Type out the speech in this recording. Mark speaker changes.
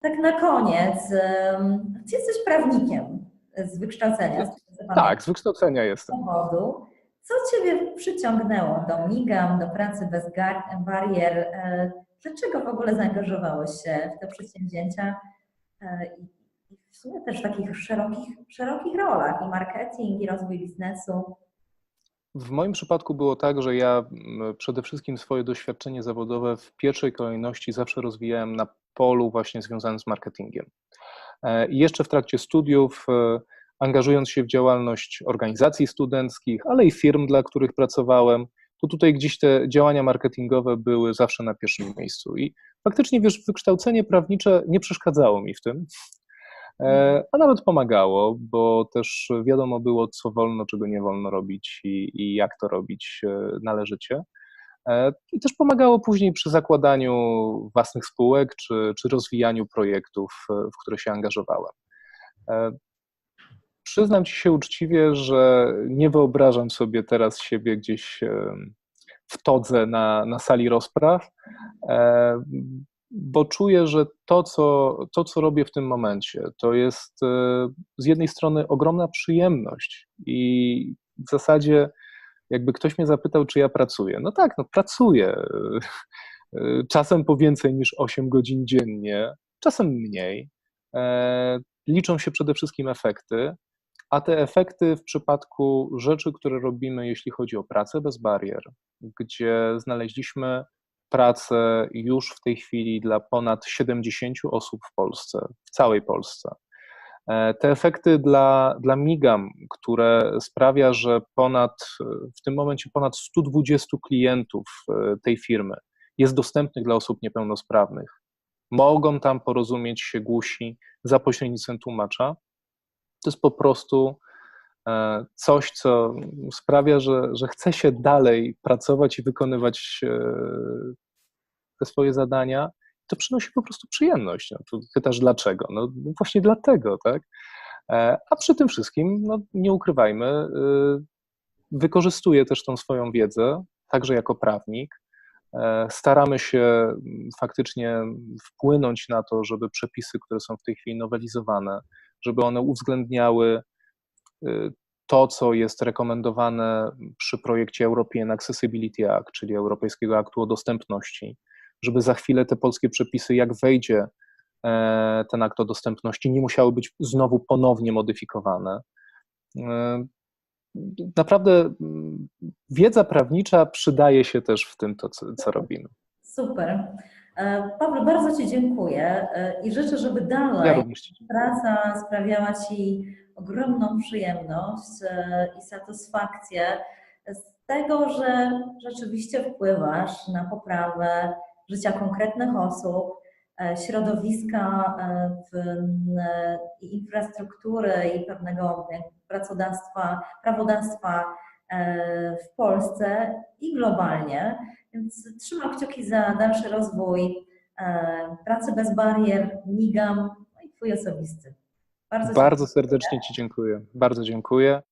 Speaker 1: tak na koniec, ty jesteś prawnikiem z wykształcenia. Z
Speaker 2: tak, z wykształcenia jestem.
Speaker 1: Zawodu. Co Ciebie przyciągnęło do MIGAM, do pracy bez barier? E, dlaczego w ogóle zaangażowałeś się w te przedsięwzięcia e, i w sumie też w takich szerokich, szerokich rolach i marketing, i rozwój biznesu?
Speaker 2: W moim przypadku było tak, że ja przede wszystkim swoje doświadczenie zawodowe w pierwszej kolejności zawsze rozwijałem na polu właśnie związanym z marketingiem. E, I jeszcze w trakcie studiów, e, angażując się w działalność organizacji studenckich, ale i firm, dla których pracowałem, to tutaj gdzieś te działania marketingowe były zawsze na pierwszym miejscu. I faktycznie, wiesz, wykształcenie prawnicze nie przeszkadzało mi w tym. E, a nawet pomagało, bo też wiadomo było, co wolno, czego nie wolno robić i, i jak to robić należycie. E, I też pomagało później przy zakładaniu własnych spółek czy, czy rozwijaniu projektów, w które się angażowałem. Przyznam ci się uczciwie, że nie wyobrażam sobie teraz siebie gdzieś w todze na, na sali rozpraw, bo czuję, że to co, to, co robię w tym momencie, to jest e, z jednej strony ogromna przyjemność i w zasadzie jakby ktoś mnie zapytał, czy ja pracuję. No tak, no pracuję. E, czasem po więcej niż 8 godzin dziennie, czasem mniej. E, liczą się przede wszystkim efekty, a te efekty w przypadku rzeczy, które robimy, jeśli chodzi o pracę bez barier, gdzie znaleźliśmy pracę już w tej chwili dla ponad 70 osób w Polsce, w całej Polsce. E, te efekty dla, dla Migam, które sprawia, że ponad, w tym momencie ponad 120 klientów e, tej firmy jest dostępnych dla osób niepełnosprawnych, mogą tam porozumieć się głusi za pośrednictwem tłumacza, to jest po prostu e, coś, co sprawia, że, że chce się dalej pracować i wykonywać te swoje zadania, to przynosi po prostu przyjemność. No, tu pytasz dlaczego? No właśnie dlatego, tak? E, a przy tym wszystkim, no, nie ukrywajmy, y, wykorzystuję też tą swoją wiedzę, także jako prawnik. E, staramy się mm, faktycznie wpłynąć na to, żeby przepisy, które są w tej chwili nowelizowane, żeby one uwzględniały y, to, co jest rekomendowane przy projekcie European Accessibility Act, czyli Europejskiego Aktu o Dostępności, żeby za chwilę te polskie przepisy, jak wejdzie e, ten akt o dostępności, nie musiały być znowu ponownie modyfikowane. E, naprawdę mm, wiedza prawnicza przydaje się też w tym, to, co, co robimy.
Speaker 1: Super. E, Paweł, bardzo Ci dziękuję i życzę, żeby dalej ja praca sprawiała Ci ogromną przyjemność i satysfakcję z tego, że rzeczywiście wpływasz na poprawę życia konkretnych osób, e, środowiska e, e, infrastruktury i pewnego pracodawstwa, prawodawstwa w Polsce i globalnie. Więc trzymam kciuki za dalszy rozwój pracy bez barier, migam no i Twój osobisty.
Speaker 2: Bardzo, Bardzo serdecznie Ci dziękuję. Bardzo dziękuję.